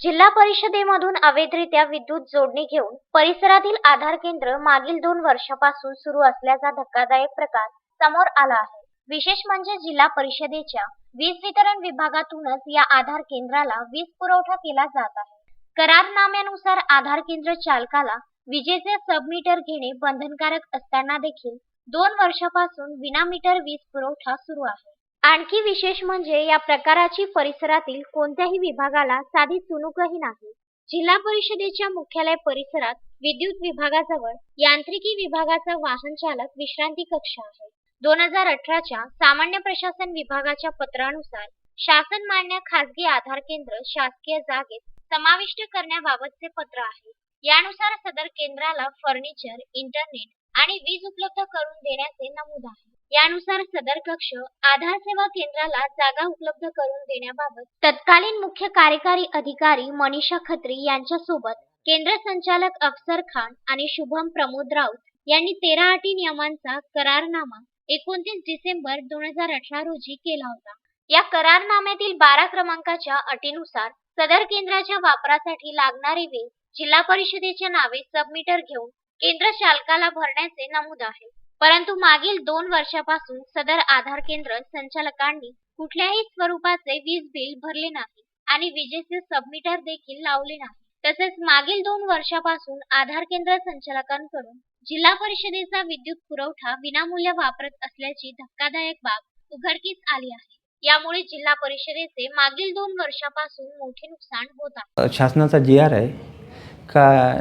जिल्हा परिषदेमधून अवैधरित्या विद्युत जोडणी घेऊन परिसरातील आधार केंद्र मागील दोन वर्षापासून सुरू असल्याचा धक्कादायक प्रकार समोर आला आहे. विशेष म्हणजे जिल्हा परिषदेच्या वीज वितरण विभागातूनच या आधार केंद्राला वीज पुरवठा केला जात आहे. करारनाम्यानुसार आधार केंद्र चालकाला विजेचे सबमीटर घेणे बंधनकारक असताना देखील दोन वर्षापासून विनामीटर वीज पुरवठा सुरू आहे. आणखी विशेष म्हणजे या प्रकाराची परिसरातील कोणत्याही विभागाला साधी चुणूकही नाही. जिल्हा परिषदेच्या मुख्यालय परिसरात विद्युत विभागाजवळ यांत्रिकी विभागाचा वाहन चालक विश्रांती कक्ष आहे. दोन हजार अठराच्या सामान्य प्रशासन विभागाच्या पत्रानुसार शासन मान्य खासगी आधार केंद्र शासकीय जागेत समाविष्ट करण्याबाबतचे पत्र आहे. यानुसार सदर केंद्राला फर्निचर इंटरनेट आणि वीज उपलब्ध करून देण्याचे नमूद आहे. यानुसार सदर कक्ष आधार सेवा केंद्राला जागा उपलब्ध करून देण्याबाबत तत्कालीन मुख्य कार्यकारी अधिकारी मनीषा खत्री यांच्यासोबत केंद्र संचालक अफसर खान आणि शुभम प्रमोद राऊत यांनी तेरा अटी नियमांचा करारनामा एकोणतीस डिसेंबर दोन हजार अठरा रोजी केला होता. या करारनाम्यातील बारा क्रमांकाच्या अटीनुसार सदर केंद्राच्या वापरासाठी लागणारी वीज जिल्हा परिषदेच्या नावे सबमीटर घेऊन केंद्र चालकाला भरण्याचे नमूद आहे. परंतु मागील दोन वर्षापासून सदर आधार केंद्र संचालकांनी कुठल्याही स्वरूपाचे वीज बिल भरले नाही आणि विजेचे सबमीटर देखील लावले नाही. तसेच मागील दोन वर्षापासून आधार केंद्र संचालकांकडून जिल्हा परिषदेचा विद्युत पुरवठा विनामूल्य वापरत असल्याची धक्कादायक बाब उघडकीस आली आहे. यामुळे जिल्हा परिषदेचे मागील दोन वर्षापासून मोठे नुकसान होत आहे. शासनाचा जी आर आहे का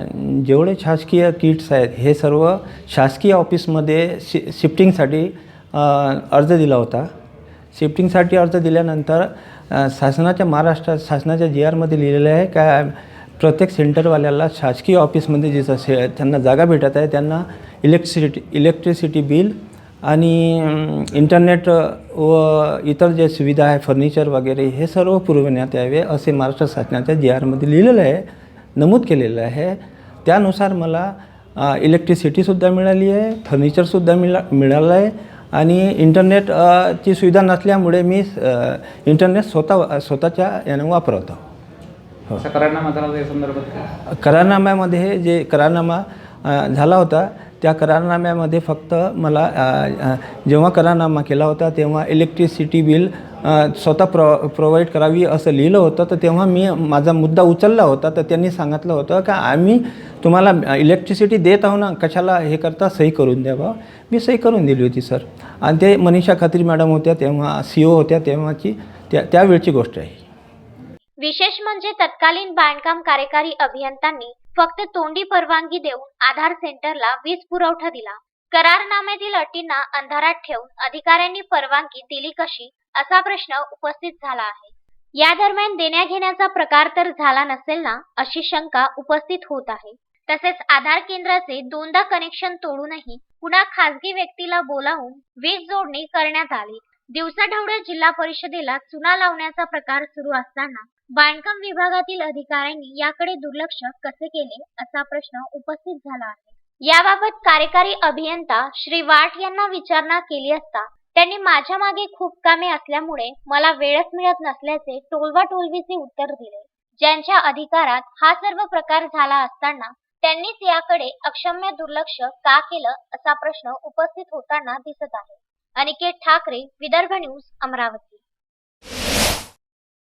जेवढे शासकीय किट्स आहेत हे सर्व शासकीय ऑफिसमध्ये शि शिफ्टिंगसाठी अर्ज दिला होता. शिफ्टिंगसाठी अर्ज दिल्यानंतर शासनाच्या महाराष्ट्र शासनाच्या जी आरमध्ये लिहिलेलं आहे का प्रत्येक सेंटरवाल्याला शासकीय ऑफिसमध्ये जिथं शे त्यांना जागा भेटत आहे त्यांना इलेक्ट्रिसिटी इलेक्ट्रिसिटी बिल आणि इंटरनेट व इतर जे सुविधा आहे फर्निचर वगैरे हे सर्व पुरविण्यात यावे असे महाराष्ट्र शासनाच्या जी आरमध्ये लिहिलेलं आहे. नमूद केलेलं आहे. त्यानुसार मला इलेक्ट्रिसिटीसुद्धा मिळाली आहे फर्निचरसुद्धा मिळा मिळालं आहे आणि इंटरनेट ची सुविधा नसल्यामुळे मी इंटरनेट स्वतः स्वतःच्या यानं वापरतो. असा करारनामा झाला? करारनाम्यामध्ये जे करारनामा झाला होता त्या करारनाम्यामध्ये फक्त मला जेव्हा करारनामा केला होता तेव्हा इलेक्ट्रिसिटी बिल स्वतः प्रो प्रोव्हाइड करावी असं लिहिलं होतं. तर तेव्हा मी माझा मुद्दा उचलला होता. तर त्यांनी सांगितलं होतं का आम्ही तुम्हाला इलेक्ट्रिसिटी देत आहो ना कशाला हे करता? सही करून द्यावा मी सही करून दिली होती सर. आणि ते मनीषा खत्री मॅडम होत्या तेव्हा सी ओ होत्या तेव्हाची त्या त्यावेळची गोष्ट आहे. विशेष म्हणजे तत्कालीन बांधकाम कार्यकारी अभियंत्यांनी फक्त तोंडी परवानगी देऊन आधार सेंटरला वीज पुरवठा दिला. करारनाम्यातील अटींना अंधारात ठेवून अधिकाऱ्यांनी परवानगी दिली कशी असा प्रश्न उपस्थित झाला आहे. या दरम्यान देण्या घेण्याचा प्रकार तर झाला नसेल ना अशी शंका उपस्थित होत आहे. तसेच आधार केंद्राचे दोनदा कनेक्शन तोडूनही पुन्हा खासगी व्यक्तीला बोलावून वीज जोडणी करण्यात आली. दिवसाढवळ्या जिल्हा परिषदेला चुना लावण्याचा प्रकार सुरू असताना बांधकाम विभागातील अधिकाऱ्यांनी याकडे दुर्लक्ष कसे केले असा प्रश्न उपस्थित झाला आहे. याबाबत कार्यकारी अभियंता श्री वाट यांना विचारणा केली असता त्यांनी माझ्या मागे खूप कामे असल्यामुळे मला वेळच मिळत नसल्याचे टोलवा टोलवीचे उत्तर दिले. ज्यांच्या अधिकारात हा सर्व प्रकार झाला असताना त्यांनीच याकडे अक्षम्य दुर्लक्ष का केलं असा प्रश्न उपस्थित होताना दिसत आहे. अनिकेत ठाकरे विदर्भ न्यूज अमरावती.